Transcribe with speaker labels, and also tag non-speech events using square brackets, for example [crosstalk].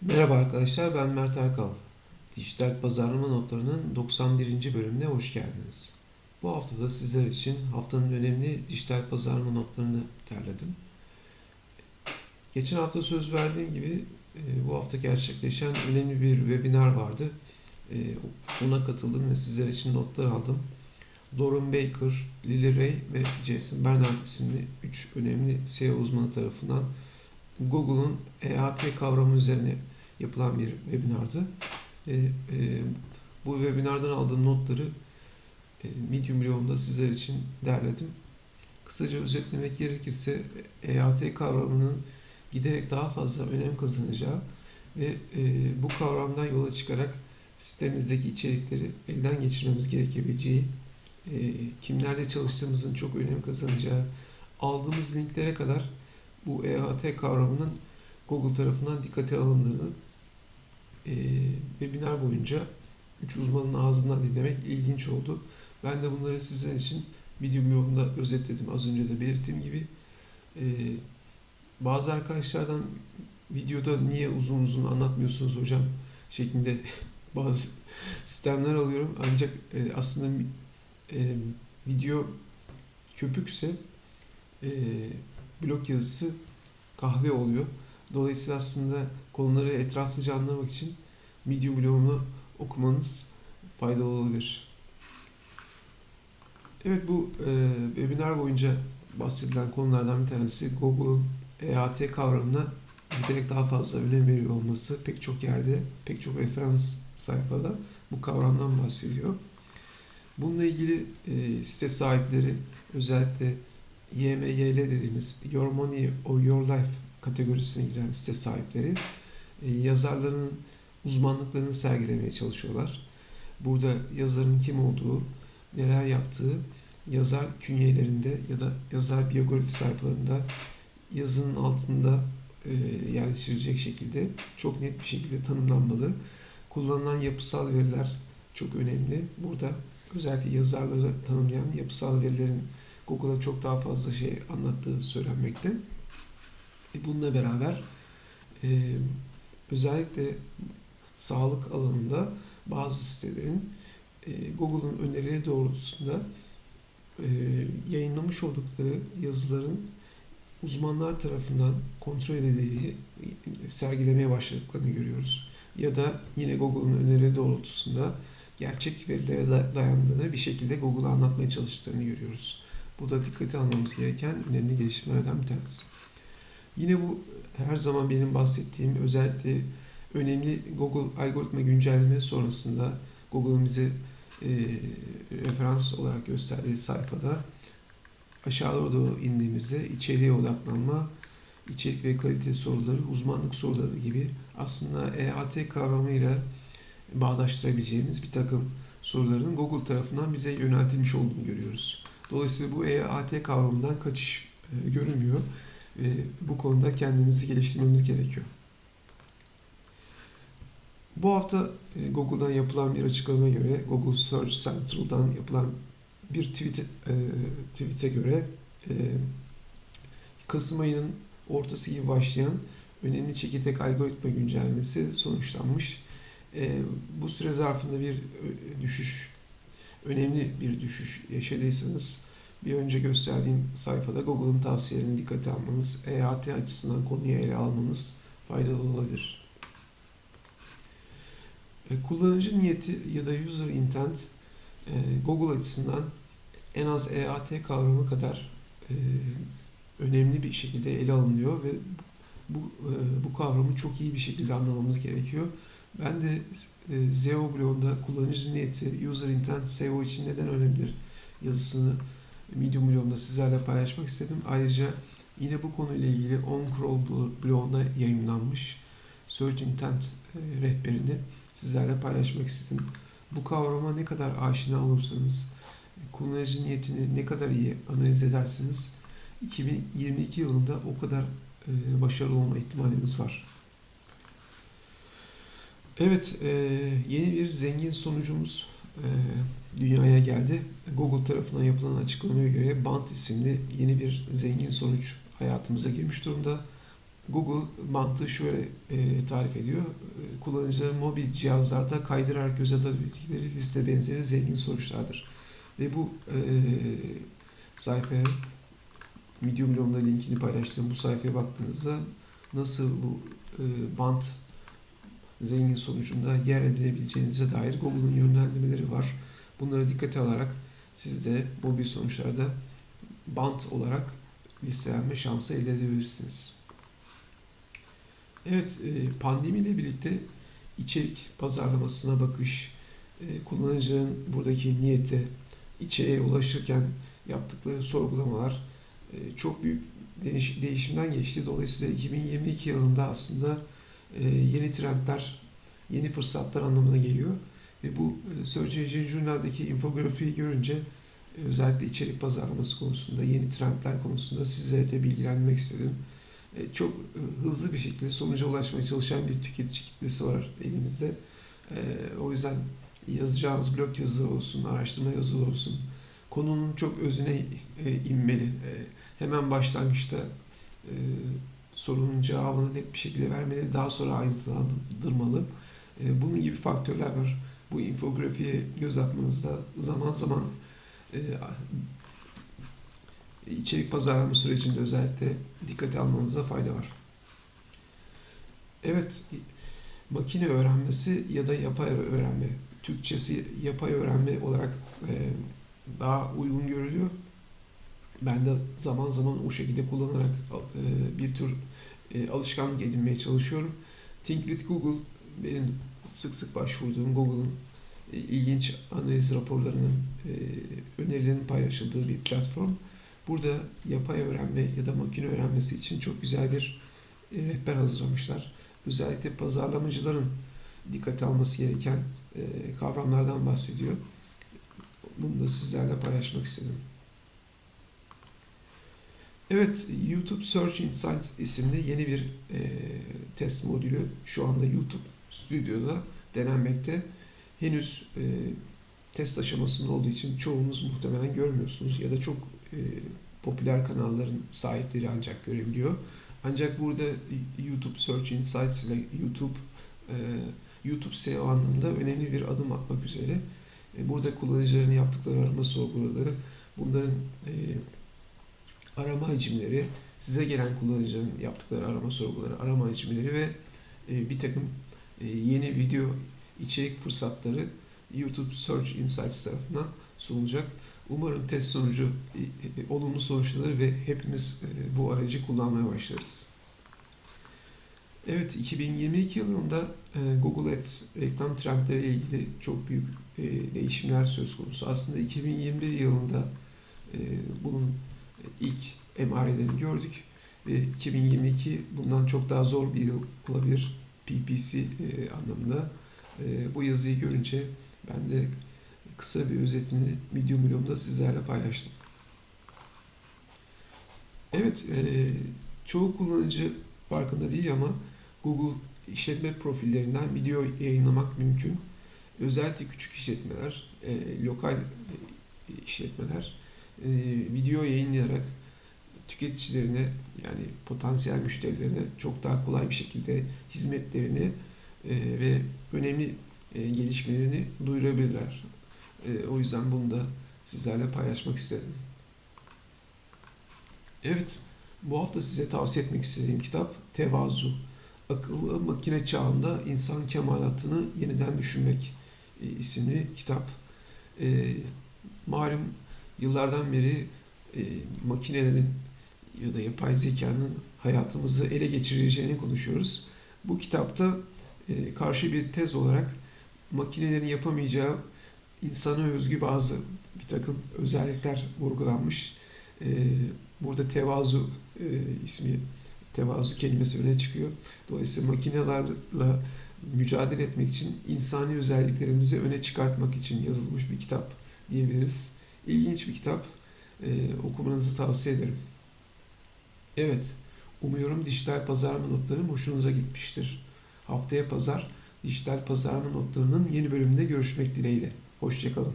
Speaker 1: Merhaba arkadaşlar, ben Mert Erkal. Dijital Pazarlama Notları'nın 91. bölümüne hoş geldiniz. Bu hafta da sizler için haftanın önemli dijital pazarlama notlarını derledim. Geçen hafta söz verdiğim gibi e, bu hafta gerçekleşen önemli bir webinar vardı. E, Ona katıldım ve sizler için notlar aldım. Lauren Baker, Lily Ray ve Jason Bernard isimli 3 önemli SEO uzmanı tarafından Google'un EAT kavramı üzerine yapılan bir webinardı. E, e, bu webinardan aldığım notları e, Medium blogumda sizler için derledim. Kısaca özetlemek gerekirse EAT kavramının giderek daha fazla önem kazanacağı ve e, bu kavramdan yola çıkarak sistemimizdeki içerikleri elden geçirmemiz gerekebileceği, e, kimlerle çalıştığımızın çok önem kazanacağı, aldığımız linklere kadar bu EAT kavramının Google tarafından dikkate alındığını e, webinar boyunca üç uzmanın ağzından dinlemek ilginç oldu. Ben de bunları sizler için video blogumda özetledim. Az önce de belirttiğim gibi. E, bazı arkadaşlardan videoda niye uzun uzun anlatmıyorsunuz hocam şeklinde [laughs] bazı sistemler alıyorum. Ancak e, aslında e, video köpükse e, blog yazısı kahve oluyor. Dolayısıyla aslında konuları etraflıca anlamak için Medium blogunu okumanız faydalı olabilir. Evet bu e, webinar boyunca bahsedilen konulardan bir tanesi Google'un EAT kavramına giderek daha fazla önem veriyor olması pek çok yerde, pek çok referans sayfada bu kavramdan bahsediyor. Bununla ilgili e, site sahipleri özellikle YMYL dediğimiz Your Money or Your Life kategorisine giren site sahipleri e, yazarların uzmanlıklarını sergilemeye çalışıyorlar. Burada yazarın kim olduğu, neler yaptığı yazar künyelerinde ya da yazar biyografi sayfalarında yazının altında e, yerleştirilecek şekilde çok net bir şekilde tanımlanmalı. Kullanılan yapısal veriler çok önemli. Burada özellikle yazarları tanımlayan yapısal verilerin Google'a çok daha fazla şey anlattığı söylenmekte. Bununla beraber e, özellikle sağlık alanında bazı sitelerin e, Google'un önerileri doğrultusunda e, yayınlamış oldukları yazıların uzmanlar tarafından kontrol edildiği, sergilemeye başladıklarını görüyoruz. Ya da yine Google'un önerileri doğrultusunda gerçek verilere dayandığını bir şekilde Google'a anlatmaya çalıştıklarını görüyoruz. Bu da dikkate almamız gereken önemli gelişmelerden bir tanesi. Yine bu her zaman benim bahsettiğim özellikle önemli Google algoritma güncelleme sonrasında Google'un bize e, referans olarak gösterdiği sayfada aşağı doğru indiğimizde içeriğe odaklanma, içerik ve kalite soruları, uzmanlık soruları gibi aslında EAT kavramıyla bağdaştırabileceğimiz bir takım soruların Google tarafından bize yöneltilmiş olduğunu görüyoruz. Dolayısıyla bu EAT kavramından kaçış e, görünmüyor ve bu konuda kendimizi geliştirmemiz gerekiyor. Bu hafta e, Google'dan yapılan bir açıklamaya göre, Google Search Central'dan yapılan bir tweet, e, tweet'e göre e, Kasım ayının ortası gibi başlayan önemli çekirdek algoritma güncellemesi sonuçlanmış. E, bu süre zarfında bir düşüş, önemli bir düşüş yaşadıysanız bir önce gösterdiğim sayfada Google'ın tavsiyelerini dikkate almanız, EAT açısından konuyu ele almanız faydalı olabilir. E, kullanıcı niyeti ya da user intent e, Google açısından en az EAT kavramı kadar e, önemli bir şekilde ele alınıyor ve bu bu kavramı çok iyi bir şekilde anlamamız gerekiyor. Ben de SEO blogunda kullanıcı niyeti, user intent SEO için neden önemlidir yazısını Medium blogunda sizlerle paylaşmak istedim. Ayrıca yine bu konuyla ilgili OnCrawl blogunda yayınlanmış Search Intent rehberini sizlerle paylaşmak istedim. Bu kavrama ne kadar aşina olursanız, kullanıcı niyetini ne kadar iyi analiz ederseniz 2022 yılında o kadar başarılı olma ihtimaliniz var. Evet, yeni bir zengin sonucumuz dünyaya geldi. Google tarafından yapılan açıklamaya göre Bant isimli yeni bir zengin sonuç hayatımıza girmiş durumda. Google mantığı şöyle e, tarif ediyor. E, Kullanıcıların mobil cihazlarda kaydırarak göz atabildikleri liste benzeri zengin sonuçlardır. Ve bu e, sayfaya Medium.com'da linkini paylaştığım bu sayfaya baktığınızda nasıl bu e, bant zengin sonucunda yer edinebileceğinize dair Google'ın yönlendirmeleri var. Bunlara dikkate alarak siz de mobil sonuçlarda bant olarak listelenme şansı elde edebilirsiniz. Evet, e, pandemiyle birlikte içerik pazarlamasına bakış, e, kullanıcının buradaki niyeti, içeriğe ulaşırken yaptıkları sorgulamalar e, çok büyük değiş- değişimden geçti. Dolayısıyla 2022 yılında aslında yeni trendler, yeni fırsatlar anlamına geliyor. Ve bu e, Search Engine Journal'daki infografiyi görünce e, özellikle içerik pazarlaması konusunda, yeni trendler konusunda sizlere de bilgilendirmek istedim. E, Çok e, hızlı bir şekilde sonuca ulaşmaya çalışan bir tüketici kitlesi var elimizde. E, O yüzden yazacağınız blog yazıları olsun, araştırma yazıları olsun, konunun çok özüne e, inmeli. E, Hemen başlangıçta e, sorunun cevabını net bir şekilde vermeli, daha sonra ayrıntılandırmalı. E, Bunun gibi faktörler var. Bu infografiye göz atmanızda zaman zaman e, içerik pazarlama sürecinde özellikle dikkate almanıza fayda var. Evet, makine öğrenmesi ya da yapay öğrenme. Türkçesi yapay öğrenme olarak e, daha uygun görülüyor. Ben de zaman zaman o şekilde kullanarak e, bir tür e, alışkanlık edinmeye çalışıyorum. Think with Google benim sık sık başvurduğum Google'ın e, ilginç analiz raporlarının önerilerinin paylaşıldığı bir platform. Burada yapay öğrenme ya da makine öğrenmesi için çok güzel bir rehber hazırlamışlar. Özellikle pazarlamacıların dikkate alması gereken kavramlardan bahsediyor. Bunu da sizlerle paylaşmak istedim. Evet, YouTube Search Insights isimli yeni bir e, test modülü şu anda YouTube Studio'da denenmekte. Henüz e, test aşamasında olduğu için çoğunuz muhtemelen görmüyorsunuz ya da çok e, popüler kanalların sahipleri ancak görebiliyor. Ancak burada YouTube Search Insights ile YouTube e, YouTube SEO anlamında önemli bir adım atmak üzere. E, burada kullanıcıların yaptıkları arama sorguları, bunların e, arama hacimleri, size gelen kullanıcıların yaptıkları arama sorguları, arama hacimleri ve e, bir takım e, yeni video içerik fırsatları YouTube Search Insights tarafından sunulacak. Umarım test sonucu e, olumlu sonuçlanır ve hepimiz bu aracı kullanmaya başlarız. Evet, 2022 yılında Google Ads reklam trendleri ile ilgili çok büyük değişimler söz konusu. Aslında 2021 yılında bunun ilk emarelerini gördük. Ve 2022 bundan çok daha zor bir yıl olabilir PPC e, anlamında. E, bu yazıyı görünce ben de kısa bir özetini Medium blogumda sizlerle paylaştım. Evet, e, çoğu kullanıcı farkında değil ama Google işletme profillerinden video yayınlamak mümkün. Özellikle küçük işletmeler, lokal işletmeler e, video yayınlayarak tüketicilerine yani potansiyel müşterilerine çok daha kolay bir şekilde hizmetlerini e, ve önemli e, gelişmelerini duyurabilirler. O yüzden bunu da sizlerle paylaşmak istedim. Evet, bu hafta size tavsiye etmek istediğim kitap Tevazu. Akıllı makine çağında insan kemalatını yeniden düşünmek isimli kitap. E, malum yıllardan beri e, makinelerin ya da yapay zekanın hayatımızı ele geçireceğini konuşuyoruz. Bu kitapta e, karşı bir tez olarak makinelerin yapamayacağı insana özgü bazı bir takım özellikler vurgulanmış. E, burada tevazu e, ismi, tevazu kelimesi öne çıkıyor. Dolayısıyla makinelerle mücadele etmek için insani özelliklerimizi öne çıkartmak için yazılmış bir kitap diyebiliriz. İlginç bir kitap. E, okumanızı tavsiye ederim. Evet, umuyorum dijital pazarlama notlarım hoşunuza gitmiştir. Haftaya pazar dijital pazarlama notlarının yeni bölümünde görüşmek dileğiyle. Hoşçakalın.